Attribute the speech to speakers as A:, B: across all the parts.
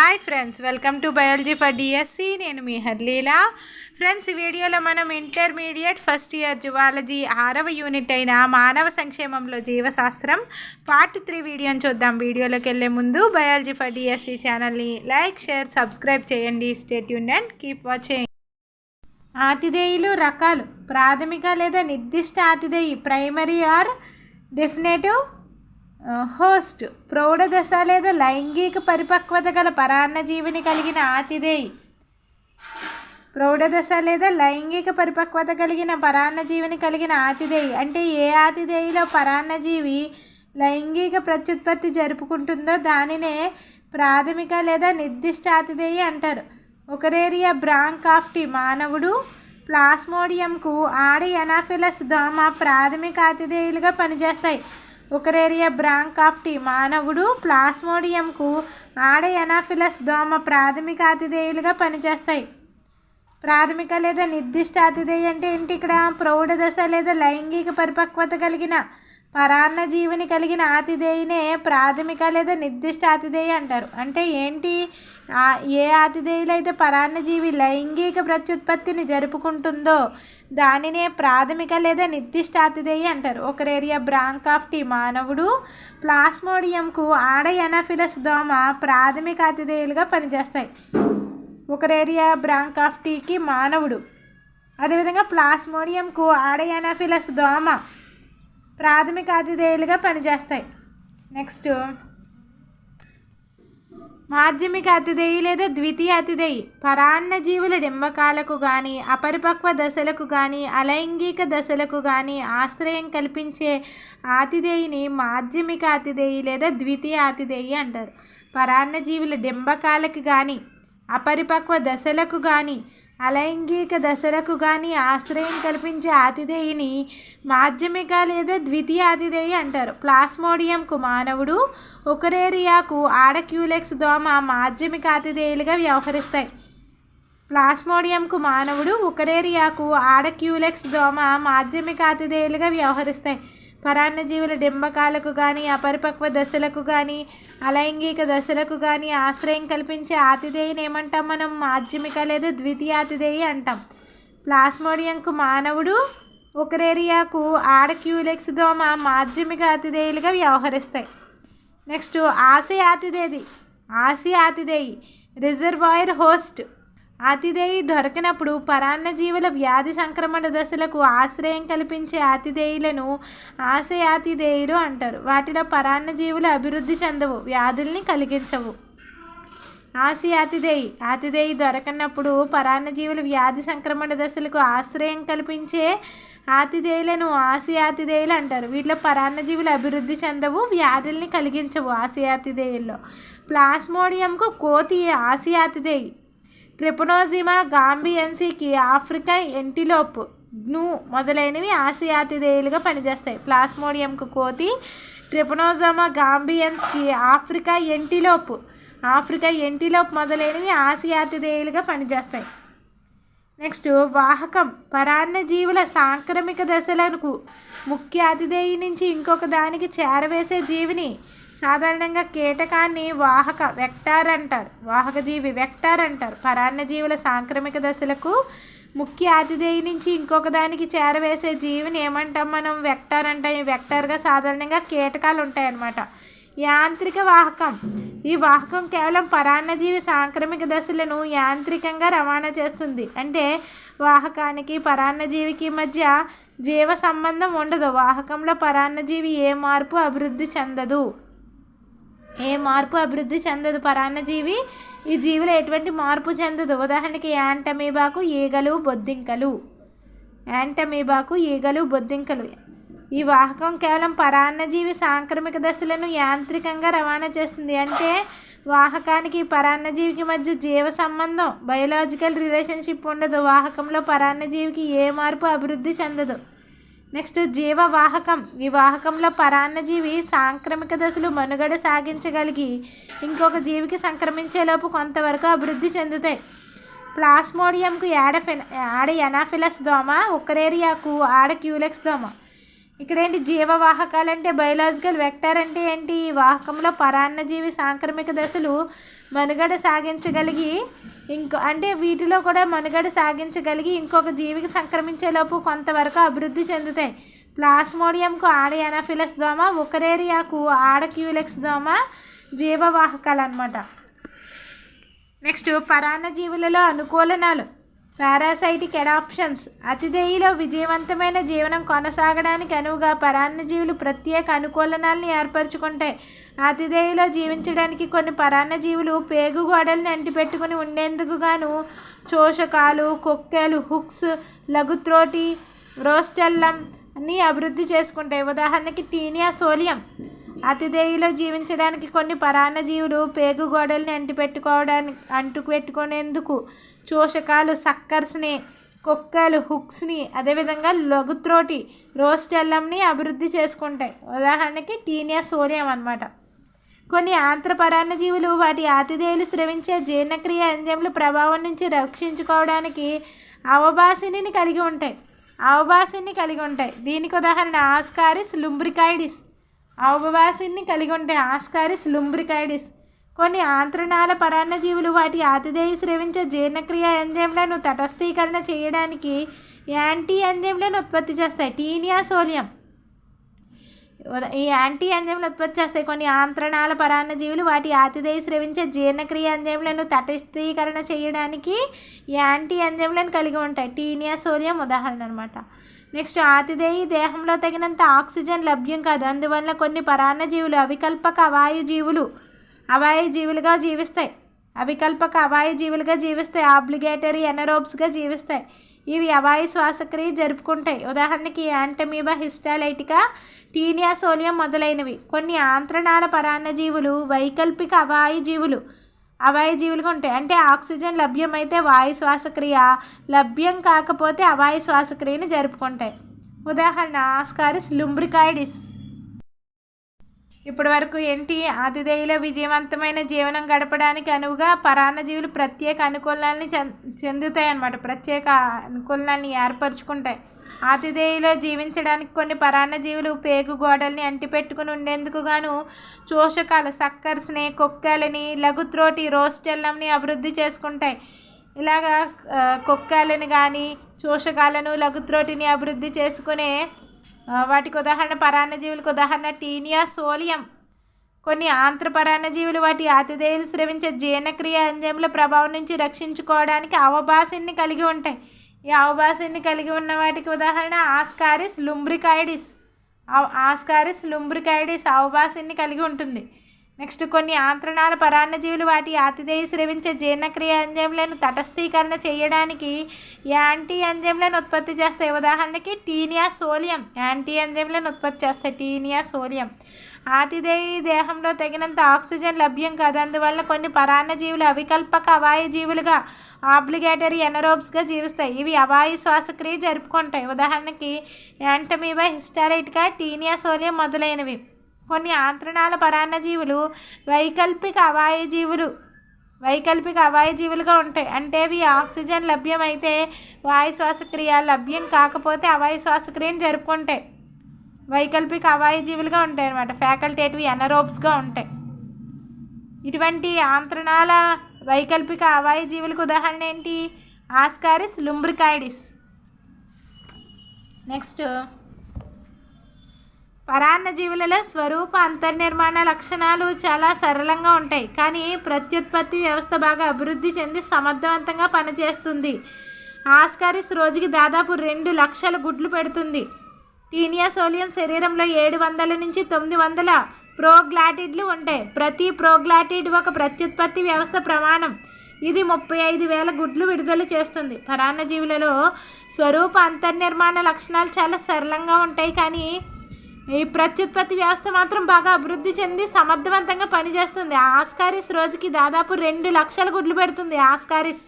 A: Hi friends welcome to biology for DSC నేను మీ హర్లీలా. ఫ్రెండ్స్ ఈ వీడియోలో మనం ఇంటర్మీడియట్ ఫస్ట్ ఇయర్ జువాలజీ ఆరవ యూనిట్ అయిన మానవ సంక్షేమంలో జీవశాస్త్రం పార్ట్ త్రీ వీడియోని చూద్దాం. వీడియోలోకి వెళ్ళే ముందు బయాలజీ ఫర్ డిఎస్సి ఛానల్ని లైక్ షేర్ సబ్స్క్రైబ్ చేయండి. Stay tuned and keep watching ఆతిథేయులు రకాలు ప్రాథమిక లేదా నిర్దిష్ట ఆతిథేయి ప్రైమరీ ఆర్ డెఫినేటివ్ హోస్ట్ ప్రౌఢ దశ లేదా లైంగిక పరిపక్వత గల పరాన్నజీవిని కలిగిన ఆతిథేయి. ప్రౌఢ దశ లేదా లైంగిక పరిపక్వత కలిగిన పరాన్నజీవిని కలిగిన ఆతిథేయి. అంటే ఏ ఆతిథేయిలో పరాన్నజీవి లైంగిక ప్రత్యుత్పత్తి జరుపుకుంటుందో దానినే ప్రాథమిక లేదా నిర్దిష్ట ఆతిథేయి అంటారు. ఒకరేరియా బ్రాంకాఫ్టి మానవుడు ప్లాస్మోడియంకు ఆడి ఎనాఫిలస్ దోమ ప్రాథమిక ఆతిథేయులుగా పనిచేస్తాయి. ఒకరేరియా బ్రాంకాఫ్టి మానవుడు ప్లాస్మోడియంకు ఆడ ఎనాఫిలస్ దోమ ప్రాథమిక అతిథేయులుగా పనిచేస్తాయి. ప్రాథమిక లేదా నిర్దిష్ట అతిథేయ అంటే ఏంటి ఇక్కడ ప్రౌఢ దశ లేదా లైంగిక పరిపక్వత కలిగిన పరాన్న జీవిని కలిగిన ఆతిథేయినే ప్రాథమిక లేదా నిర్దిష్ట ఆతిథేయ అంటారు. అంటే ఏంటి? ఏ ఆతిథేయులు అయితే పరాన్నజీవి లైంగిక ప్రత్యుత్పత్తిని జరుపుకుంటుందో దానినే ప్రాథమిక లేదా నిర్దిష్ట ఆతిథేయి అంటారు. ఒకరేరియా బ్రాంకాఫ్టి మానవుడు ప్లాస్మోడియంకు ఆడ ఎనాఫిలస్ దోమ ప్రాథమిక ఆతిథేయులుగా పనిచేస్తాయి. ఒకరేరియా బ్రాంకాఫ్టీకి మానవుడు. అదేవిధంగా ప్లాస్మోడియంకు ఆడ ఎనాఫిలస్ దోమ ప్రాథమిక అతిథేయులుగా పనిచేస్తాయి. నెక్స్ట్ మాధ్యమిక అతిథేయి లేదా ద్వితీయ అతిథేయి. పరాన్న జీవుల డింబకాలకు కానీ అపరిపక్వ దశలకు కానీ అలైంగిక దశలకు కానీ ఆశ్రయం కల్పించే ఆతిథేయిని మాధ్యమిక అతిథేయి లేదా ద్వితీయ అతిథేయి అంటారు. పరాన్న జీవుల డింబకాలకు కానీ అపరిపక్వ దశలకు కానీ అలైంగిక దశలకు కానీ ఆశ్రయం కల్పించే ఆతిథేయిని మాధ్యమిక లేదా ద్వితీయ ఆతిథేయి అంటారు. ప్లాస్మోడియంకు మానవుడు ఒకరేరియాకు ఆడక్యూలెక్స్ దోమ మాధ్యమిక ఆతిథేయులుగా వ్యవహరిస్తాయి. ప్లాస్మోడియంకు మానవుడు ఒకరేరియాకు ఆడక్యూలెక్స్ దోమ మాధ్యమిక ఆతిథేయులుగా వ్యవహరిస్తాయి. పరాన్నజీవుల డింబకాలకు కానీ అపరిపక్వ దశలకు కానీ అలైంగిక దశలకు కానీ ఆశ్రయం కల్పించే ఆతిథేయిని ఏమంటాం మనం? మాధ్యమిక లేదా ద్వితీయ ఆతిథేయి అంటాం. ప్లాస్మోడియంకు మానవుడు ఒకరేరియాకు ఆడక్యూలెక్స్ దోమ మాధ్యమిక అతిథేయులుగా వ్యవహరిస్తాయి. నెక్స్ట్ ఆసియా ఆతిథేది. ఆసియా ఆతిథేయి. Reservoir host. ఆతిదేయి దొరకినప్పుడు పరాన్న పరాన్నజీవుల వ్యాధి సంక్రమణ దశలకు ఆశ్రయం కల్పించే ఆతిథేయులను ఆశయాతిథేయులు అంటారు. వాటిలో పరాన్నజీవులు అభివృద్ధి చెందవు వ్యాధుల్ని కలిగించవు. ఆసియాతిథేయి ఆతిథేయి దొరకనప్పుడు పరాన్నజీవుల వ్యాధి సంక్రమణ దశలకు ఆశ్రయం కల్పించే ఆతిథేయులను ఆసియాతిథేయులు అంటారు. వీటిలో పరాన్నజీవులు అభివృద్ధి చెందవు వ్యాధుల్ని కలిగించవు ఆసియాతిథేయుల్లో ప్లాస్మోడియంకు కోతి ఆసియాతిథేయి ట్రిపనోజిమా గాంబియన్సీకి ఆఫ్రికా ఎంటిలోప్ గ్నూ మొదలైనవి ఆసియాతిదేయులుగా పనిచేస్తాయి. ప్లాస్మోడియంకు కోతి ట్రిపనోజమా గాంబియన్స్కి ఆఫ్రికా ఎంటిలోప్ ఆఫ్రికా ఎంటిలోప్ మొదలైనవి ఆసియాతిదేయులుగా పనిచేస్తాయి. నెక్స్ట్ వాహకం పరాన్న జీవుల సాంక్రమిక దశలకు ముఖ్య అతిథేయి నుంచి ఇంకొక దానికి చేరవేసే జీవిని సాధారణంగా కీటకాన్ని వాహక వెక్టార్ అంటారు వాహక జీవి వెక్టార్ అంటారు పరాన్నజీవుల సాంక్రమిక దశలకు ముఖ్య అతిథేయి నుంచి ఇంకొక దానికి చేరవేసే జీవిని ఏమంటాం మనం? వెక్టార్ అంటాం. ఈ వెక్టార్గా సాధారణంగా కీటకాలు ఉంటాయన్నమాట యాంత్రిక వాహకం. ఈ వాహకం కేవలం పరాన్నజీవి సాంక్రమిక దశలను యాంత్రికంగా రవాణా చేస్తుంది. అంటే వాహకానికి పరాన్నజీవికి మధ్య జీవ సంబంధం ఉండదు. వాహకంలో పరాన్నజీవి ఏ మార్పు అభివృద్ధి చెందదు. ఏ మార్పు అభివృద్ధి చెందదు? పరాన్నజీవి ఈ జీవిలో ఎటువంటి మార్పు చెందదు? ఉదాహరణకి యాంటమీబాకు ఈగలు బొద్దింకలు. యాంటమీబాకు ఈగలు బొద్దింకలు. ఈ వాహకం కేవలం పరాన్నజీవి సాంక్రమిక దశలను యాంత్రికంగా రవాణా చేస్తుంది. అంటే వాహకానికి పరాన్నజీవికి మధ్య జీవ సంబంధం బయోలాజికల్ రిలేషన్షిప్ ఉండదు. వాహకంలో పరాన్నజీవికి ఏ మార్పు అభివృద్ధి చెందదు? నెక్స్ట్ జీవవాహకం. ఈ వాహకంలో పరాన్నజీవి సాంక్రమిక దశలు మనుగడ సాగించగలిగి ఇంకొక జీవికి సంక్రమించేలోపు కొంతవరకు అభివృద్ధి చెందుతాయి. ప్లాస్మోడియంకు యాడఫెన్ ఆడ ఎనాఫిలస్ దోమ ఉక్కరేరియాకు ఆడ క్యూలెక్స్ దోమ. ఇక్కడ ఏంటి జీవవాహకాలు అంటే బయలాజికల్ వెక్టర్ అంటే ఏంటి? ఈ వాహకంలో పరాన్నజీవి సాంక్రమిక దశలు మనుగడ సాగించగలిగి ఇంకో అంటే వీటిలో కూడా మనుగడ సాగించగలిగి ఇంకొక జీవికి సంక్రమించేలోపు కొంతవరకు అభివృద్ధి చెందుతాయి. ప్లాస్మోడియంకు ఆడ ఎనాఫిలస్ దోమ ఉకరేరియాకు ఆడ క్యూలెక్స్ దోమ జీవవాహకాలు అనమాట నెక్స్ట్ పరాన్న జీవులలో అనుకూలనాలు. Parasitic adoptions. అతిథేయిలో విజయవంతమైన జీవనం కొనసాగడానికి అనువుగా పరాన్నజీవులు ప్రత్యేక అనుకూలనాలను ఏర్పరచుకుంటాయి. అతిథేయిలో జీవించడానికి కొన్ని పరాన్నజీవులు పేగు గోడల్ని అంటిపెట్టుకుని ఉండేందుకు గాను చోషకాలు కొక్కెలు హుక్స్ లఘుత్రోటి రోస్టెల్లం అన్ని అభివృద్ధి చేసుకుంటాయి. ఉదాహరణకి టీనియా సోలియం. అతిథేయిలో జీవించడానికి కొన్ని పరాన్నజీవులు పేగు గోడల్ని అంటిపెట్టుకోవడానికి అంటుపెట్టుకునేందుకు చోషకాలు సక్కర్స్ని కుక్కలు హుక్స్ని అదేవిధంగా లఘుత్రోటి రోస్టెల్లంని అభివృద్ధి చేసుకుంటాయి. ఉదాహరణకి టీనియా సోరియం అనమాట కొన్ని ఆంత్రపరాన్న జీవులు వాటి ఆతిథేయులు స్రవించే జీర్ణక్రియ ఎంజైమ్ల ప్రభావం నుంచి రక్షించుకోవడానికి అవబాసిని కలిగి ఉంటాయి. అవబాసిని కలిగి ఉంటాయి. దీనికి ఉదాహరణ ఆస్కారిస్ లుంబ్రికాయిడిస్. అవబాసిని కలిగి ఉంటాయి ఆస్కారిస్ లుంబ్రికాయిడిస్. కొన్ని ఆంత్రణాల పరాన్నజీవులు వాటి ఆతిథేయ స్రవించే జీర్ణక్రియ ఎంజైమ్లను తటస్థీకరణ చేయడానికి యాంటీ ఎంజైమ్లను ఉత్పత్తి చేస్తాయి. టీనియా సోలియం ఈ యాంటీ ఎంజైమ్లు ఉత్పత్తి చేస్తాయి. కొన్ని ఆంత్రణాల పరాన్నజీవులు వాటి ఆతిథేయ స్రవించే జీర్ణక్రియ ఎంజైమ్లను తటస్థీకరణ చేయడానికి యాంటీ ఎంజైమ్లను కలిగి ఉంటాయి. టీనియా సోలియం ఉదాహరణ అనమాట నెక్స్ట్ ఆతిథేయి దేహంలో తగినంత ఆక్సిజన్ లభ్యం కాదు. అందువల్ల కొన్ని పరాన్నజీవులు అవికల్పక అవాయు జీవులు అవాయు జీవులుగా జీవిస్తాయి. అవికల్పక అవాయు జీవులుగా జీవిస్తాయి. ఆబ్లిగేటరీ ఎనరోబ్స్గా జీవిస్తాయి. ఇవి అవాయు శ్వాసక్రియ జరుపుకుంటాయి. ఉదాహరణకి యాంటమీబా హిస్టాలైటికా టీనియా సోలియం మొదలైనవి. కొన్ని ఆంత్రణాల పరాన్నజీవులు వైకల్పిక అవాయు జీవులు అవాయు జీవులుగా ఉంటాయి. అంటే ఆక్సిజన్ లభ్యమైతే వాయు శ్వాసక్రియ లభ్యం కాకపోతే అవాయు శ్వాసక్రియను జరుపుకుంటాయి. ఉదాహరణ ఆస్కారిస్ లుంబ్రికాయిడిస్. ఇప్పటి వరకు ఏంటి ఆతిథేయుల విజయవంతమైన జీవనం గడపడానికి అనువుగా పరాన్నజీవులు ప్రత్యేక అనుకూలాన్ని చెందుతాయి అన్నమాట ప్రత్యేక అనుకూలాన్ని ఏర్పరచుకుంటాయి. ఆతిథేయులో జీవించడానికి కొన్ని పరాన్నజీవులు పేగు గోడల్ని అంటిపెట్టుకుని ఉండేందుకు గాను చోషకాలు సక్కర్స్ని కుక్కలని లఘుత్రోటి రోస్టెల్లంని అభివృద్ధి చేసుకుంటాయి. ఇలాగా కొక్కాలని కానీ చోషకాలను లఘుత్రోటిని అభివృద్ధి చేసుకునే వాటికి ఉదాహరణ పరాన్నజీవులకు ఉదాహరణ టీనియా సోలియం. కొన్ని ఆంత్ర పరాన్నజీవులు వాటి ఆతిథేయులు స్రవించే జీర్ణక్రియ ఎంజైమ్ల ప్రభావం నుంచి రక్షించుకోవడానికి అవభాసిని కలిగి ఉంటాయి. ఈ అవభాసిని కలిగి ఉన్న వాటికి ఉదాహరణ ఆస్కారిస్ లుంబ్రికాయిడిస్ ఆస్కారిస్ లుంబ్రికాయిడిస్ అవభాసిని కలిగి ఉంటుంది. నెక్స్ట్ కొన్ని ఆంత్రణాల పరాన్నజీవులు వాటి ఆతిథేయ స్రవించే జీర్ణక్రియ ఎంజైమ్లను తటస్థీకరణ చేయడానికి యాంటీ ఎంజైమ్లను ఉత్పత్తి చేస్తాయి. ఉదాహరణకి టీనియా సోలియం. యాంటీ ఎంజైమ్లను ఉత్పత్తి చేస్తాయి. టీనియా సోలియం. ఆతిథేయ దేహంలో తగినంత ఆక్సిజన్ లభ్యం కాదు. అందువల్ల కొన్ని పరాన్నజీవులు అవికల్పక అవాయు జీవులుగా ఆబ్లిగేటరీ ఎనరోబ్స్గా జీవిస్తాయి. ఇవి అవాయు శ్వాసక్రియ జరుపుకుంటాయి. ఉదాహరణకి యాంటమీబా హిస్టారైట్గా టీనియా సోలియం మొదలైనవి. కొన్ని ఆంత్రణాల పరాన్నజీవులు వైకల్పిక అవాయు జీవులు వైకల్పిక అవాయజీవులుగా ఉంటాయి. అంటే ఇవి ఆక్సిజన్ లభ్యమైతే వాయు శ్వాసక్రియ లభ్యం కాకపోతే అవాయు శ్వాసక్రియను జరుపుకుంటాయి. వైకల్పిక అవాయు జీవులుగా ఉంటాయి అనమాట ఫ్యాకల్టేటివ్ ఎనరోబ్స్గా ఉంటాయి. ఇటువంటి ఆంత్రణాల వైకల్పిక అవాయు జీవులకు ఉదాహరణ ఏంటి? ఆస్కారిస్ లుంబ్రికాయిడిస్. నెక్స్ట్ పరాన్న జీవులలో స్వరూప అంతర్నిర్మాణ లక్షణాలు చాలా సరళంగా ఉంటాయి. కానీ ప్రత్యుత్పత్తి వ్యవస్థ బాగా అభివృద్ధి చెంది సమర్థవంతంగా పనిచేస్తుంది. ఆస్కారిస్ రోజుకి దాదాపు రెండు లక్షల గుడ్లు పెడుతుంది. టీనియా సోలియం శరీరంలో ఏడు వందల నుంచి తొమ్మిది వందల ప్రోగ్లాటిడ్లు ఉంటాయి. ప్రతి ప్రోగ్లాటిడ్ ఒక ప్రత్యుత్పత్తి వ్యవస్థ ప్రమాణం. ఇది ముప్పై ఐదు వేల గుడ్లు విడుదల చేస్తుంది. పరాన్నజీవులలో స్వరూప అంతర్నిర్మాణ లక్షణాలు చాలా సరళంగా ఉంటాయి. కానీ ఈ ప్రత్యుత్పత్తి వ్యవస్థ మాత్రం బాగా అభివృద్ధి చెంది సమర్థవంతంగా పనిచేస్తుంది. ఆస్కారిస్ రోజుకి దాదాపు రెండు లక్షల గుడ్లు పెడుతుంది ఆస్కారిస్.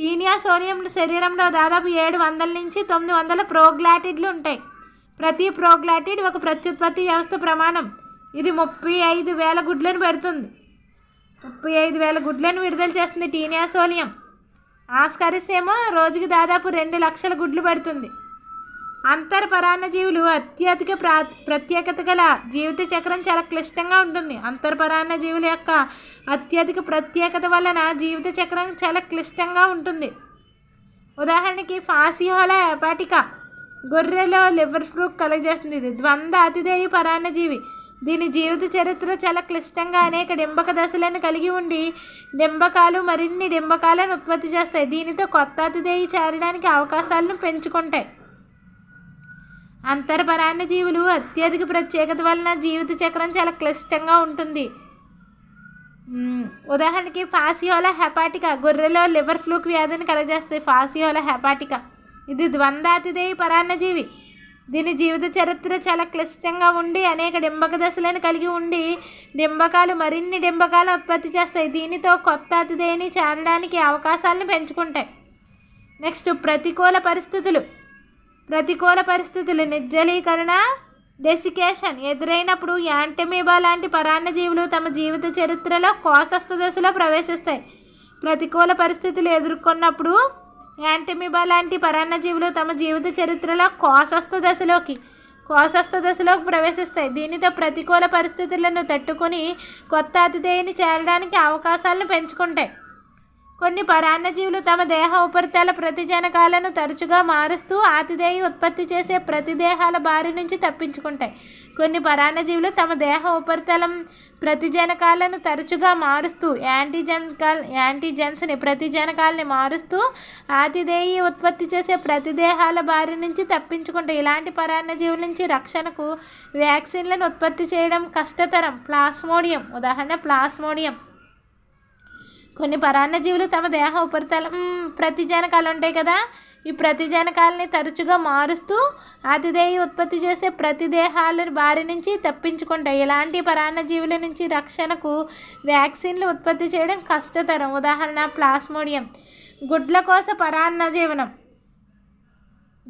A: టీనియా సోడియం శరీరంలో దాదాపు ఏడు వందల నుంచి తొమ్మిది వందల ప్రోగ్లాటిడ్లు ఉంటాయి. ప్రతి ప్రోగ్లాటిడ్ ఒక ప్రత్యుత్పత్తి వ్యవస్థ ప్రమాణం. ఇది ముప్పై ఐదు వేల గుడ్లను పెడుతుంది. ముప్పై ఐదు వేల గుడ్లను విడుదల చేస్తుంది టీనియా సోలియం ఆస్కారిస్ ఏమో రోజుకి దాదాపు రెండు లక్షల గుడ్లు పెడుతుంది. అంతర్పరాన్నజీవులు అత్యధిక ప్రా ప్రత్యేకత గల జీవిత చక్రం చాలా క్లిష్టంగా ఉంటుంది. అంతర్పరాన్న జీవుల యొక్క అత్యధిక ప్రత్యేకత వలన జీవిత చక్రం చాలా క్లిష్టంగా ఉంటుంది. ఉదాహరణకి ఫాసిహోల హెపాటికా గొర్రెలో లివర్ ఫ్రూక్ కలగజేస్తుంది. ఇది ద్వంద్వ అతిదేయ పరాన్నజీవి దీని జీవిత చరిత్ర చాలా క్లిష్టంగా అనేక డింబక దశలను కలిగి ఉండి డింబకాలు మరిన్ని డింబకాలను ఉత్పత్తి చేస్తాయి. దీనితో కొత్త అతిదేయి చేరడానికి అవకాశాలను పెంచుకుంటాయి. అంతర్పరాన్న జీవులు అత్యధిక ప్రత్యేకత వలన జీవిత చక్రం చాలా క్లిష్టంగా ఉంటుంది. ఉదాహరణకి ఫాసియోలా హెపాటికా గొర్రెలో లివర్ ఫ్లూక్ వ్యాధిని కలగజేస్తాయి ఫాసియోలా హెపాటికా. ఇది ద్వంద్వాతిదేయ పరాన్నజీవి దీని జీవిత చరిత్ర చాలా క్లిష్టంగా ఉండి అనేక డింబక దశలను కలిగి ఉండి డింబకాలు మరిన్ని డింబకాలు ఉత్పత్తి చేస్తాయి. దీనితో కొత్త అతిథేయని చేరడానికి అవకాశాలను పెంచుకుంటాయి. నెక్స్ట్ ప్రతికూల పరిస్థితులు. ప్రతికూల పరిస్థితులు నిర్జలీకరణ డెసికేషన్ ఎదురైనప్పుడు యాంటమీబా లాంటి పరాన్నజీవులు తమ జీవిత చరిత్రలో కోసస్థ దశలో ప్రవేశిస్తాయి. ప్రతికూల పరిస్థితులు ఎదుర్కొన్నప్పుడు యాంటమీబా లాంటి పరాన్నజీవులు తమ జీవిత చరిత్రలో కోసస్థ దశలోకి కోసస్థ దశలోకి ప్రవేశిస్తాయి. దీనితో ప్రతికూల పరిస్థితులను తట్టుకొని కొత్త అతిథేయిని చేరడానికి అవకాశాలను పెంచుకుంటాయి. కొన్ని పరాన్నజీవులు తమ దేహ ఉపరితల ప్రతిజనకాలను తరచుగా మారుస్తూ ఆతిథేయి ఉత్పత్తి చేసే ప్రతిదేహాల బారి నుంచి తప్పించుకుంటాయి. కొన్ని పరాన్నజీవులు తమ దేహ ఉపరితలం ప్రతిజనకాలను తరచుగా మారుస్తూ యాంటీజెన్కాల్ యాంటీజెన్స్ని ప్రతిజనకాలని మారుస్తూ ఆతిథేయి ఉత్పత్తి చేసే ప్రతిదేహాల బారి నుంచి తప్పించుకుంటాయి. ఇలాంటి పరాన్నజీవుల నుంచి రక్షణకు వ్యాక్సిన్లను ఉత్పత్తి చేయడం కష్టతరం. ప్లాస్మోడియం. ఉదాహరణ ప్లాస్మోడియం. కొన్ని పరాన్నజీవులు తమ దేహ ఉపరితలం ప్రతిజనకాలు ఉంటాయి కదా. ఈ ప్రతిజనకాలని తరచుగా మారుస్తూ ఆతిథేయి ఉత్పత్తి చేసే ప్రతిదేహాల బారి నుంచి తప్పించుకుంటాయి. ఇలాంటి పరాన్నజీవుల నుంచి రక్షణకు వ్యాక్సిన్లు ఉత్పత్తి చేయడం కష్టతరం. ఉదాహరణ ప్లాస్మోడియం. గుడ్లకోస పరాన్న జీవనం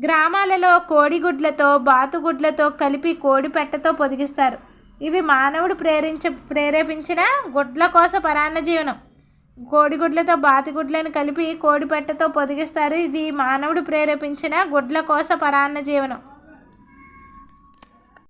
A: గ్రామాలలో కోడిగుడ్లతో బాతుగుడ్లతో కలిపి కోడి పెట్టతో పొదిగిస్తారు. ఇవి మానవుడు ప్రేరించ ప్రేరేపించిన గుడ్ల కోస పరాన్న జీవనం కోడిగుడ్లతో బాతిగుడ్లను కలిపి కోడి పెట్టతో పొదిగిస్తారు. ఇది మానవుడు ప్రేరేపించిన గుడ్ల కోస పరాన్న జీవనం.